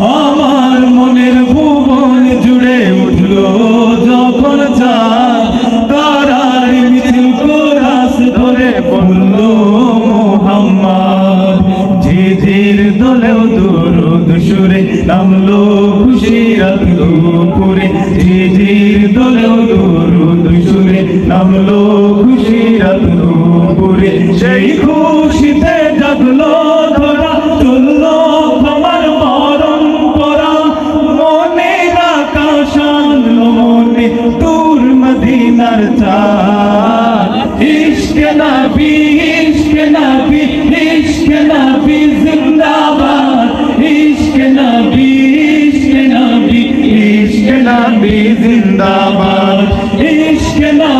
আমার মনের ভুবন জুড়ে উঠল যখন চাঁদ। তারার মিছিল কোরাস ধরে বলল, মোহাম্মদ, ঝিঝির দলেও দুরুদ সুরে নামলো খুশিরাত দুপুরে ঝিঝির দলেও দুরুদ সুরে নামলো খুশিরাত দুপুরে সেই খুব ইশকনাবি ইশকনাবি ইশকনাবি জিন্দাবাদ। ইশকনাবি ইশকনাবি ইশকনাবি জিন্দাবাদ। ইশকনাবি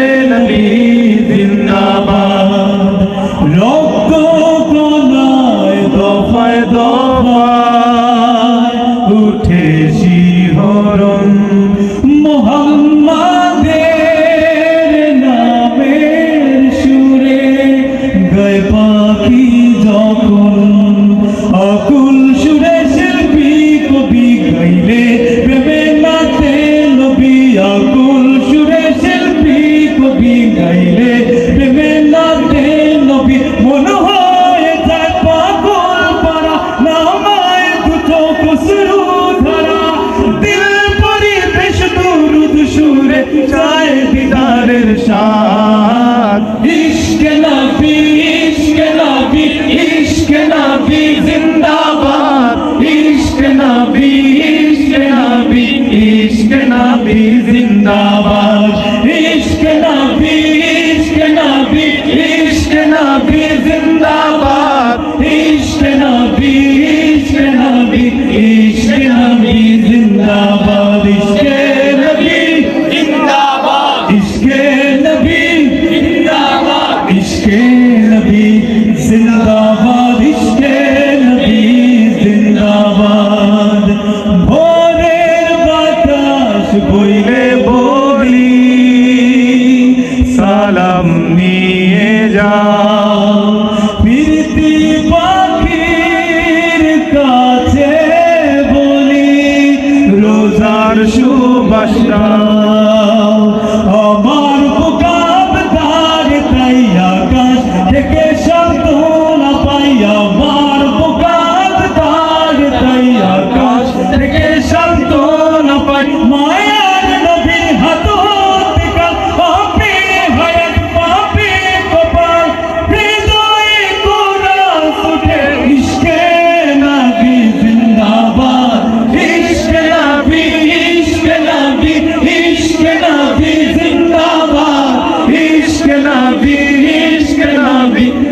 সুরে চায় দিদারের শান ইশকে নবী ইশকে নবী ইশকে নবী, জিন্দাবাদ। ইশকে নবী ইশকে নবী ইশকে নবী, জিন্দাবাদ। İşke Nebi İndava İşke